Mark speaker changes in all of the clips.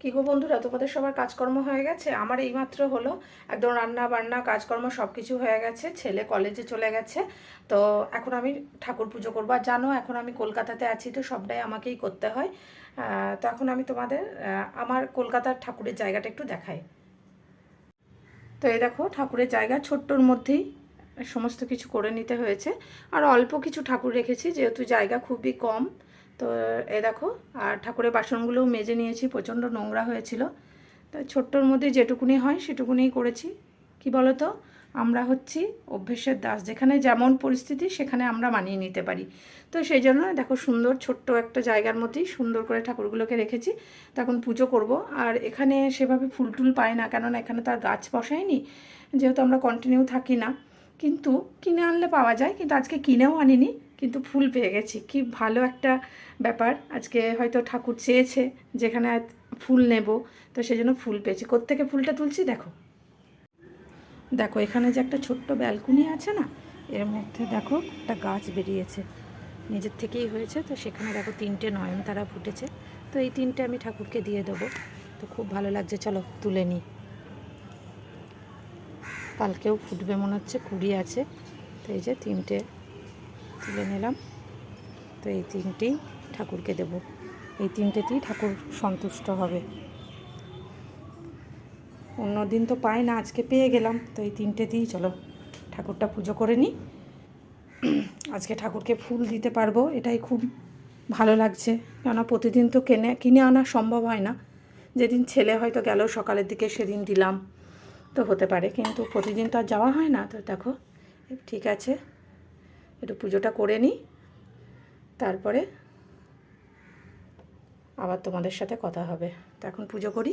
Speaker 1: কি গো বন্ধুরা, তোমাদের সবার কাজকর্ম হয়ে গেছে? আমার এইমাত্র হলো একদম রান্না বান্না কাজকর্ম সব কিছু হয়ে গেছে, ছেলে কলেজে চলে গেছে। তো এখন আমি ঠাকুর পুজো করব। আর জানো, এখন আমি কলকাতাতে আছি তো সবটাই আমাকেই করতে হয়। তো এখন আমি তোমাদের আমার কলকাতার ঠাকুরের জায়গাটা একটু দেখাই। তো এই দেখো, ঠাকুরের জায়গা ছোট্টর মধ্যেই সমস্ত কিছু করে নিতে হয়েছে। আর অল্প কিছু ঠাকুর রেখেছি, যেহেতু জায়গা খুবই কম। তো এ দেখো, আর ঠাকুরের বাসনগুলোও মেজে নিয়েছি, প্রচণ্ড নোংরা হয়েছিল। তো ছোট্টর মধ্যে যেটুকুনি হয় সেটুকুনিই করেছি। কি বলো তো আমরা হচ্ছি অভ্যেসের দাস। যেখানে যেমন পরিস্থিতি, সেখানে আমরা মানিয়ে নিতে পারি। তো সেই জন্য দেখো সুন্দর ছোট্ট একটা জায়গার মধ্যেই সুন্দর করে ঠাকুরগুলোকে রেখেছি। তখন পুজো করব। আর এখানে সেভাবে ফুল টুল পায় না, কেননা এখানে তো আর গাছ বসায়নি যেহেতু আমরা কন্টিনিউ থাকি না। কিন্তু কিনে আনলে পাওয়া যায়, কিন্তু আজকে কিনেও আনিনি। কিন্তু ফুল পেয়ে গেছি। কি ভালো একটা ব্যাপার। আজকে হয়তো ঠাকুর চেয়েছে যেখানে ফুল নেব, তো সেই জন্য ফুল পেয়েছি। কোত্থেকে ফুলটা তুলছি দেখো। দেখো, এখানে যে একটা ছোট্ট ব্যালকনি আছে না, এর মধ্যে দেখো একটা গাছ বেরিয়েছে। নিজের থেকেই হয়েছে, তো সেখানে দেখো তিনটে নয়নতারা ফুটেছে। তো এই তিনটে আমি ঠাকুরকে দিয়ে দেবো। তো খুব ভালো লাগছে, চলো তুলে নিই। কালকেও ফুটবে মনে হচ্ছে, কুড়ি আছে। তো এই যে তিনটে তুলে নিলাম। তো এই তিনটেই ঠাকুরকে দেব। এই তিনটেতেই ঠাকুর সন্তুষ্ট হবে। অন্য দিন তো পাই না, আজকে পেয়ে গেলাম। তো এই তিনটেতেই চলো, ঠাকুরটা পুজো করে নিই। আজকে ঠাকুরকে ফুল দিতে পারব, এটাই খুব ভালো লাগছে। কেননা প্রতিদিন তো কেনে, কিনে আনা সম্ভব হয় না। যেদিন ছেলে হয়তো গেল সকালের দিকে সেদিন দিলাম। তো হতে পারে, কিন্তু প্রতিদিন তো আর যাওয়া হয় না। তো দেখো, ঠিক আছে। একটু পুজোটা করে নিই। তারপরে আবার তোমাদের সাথে কথা হবে। তো এখন পুজো করি।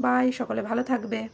Speaker 1: বাই, সকলে ভালো থাকবে।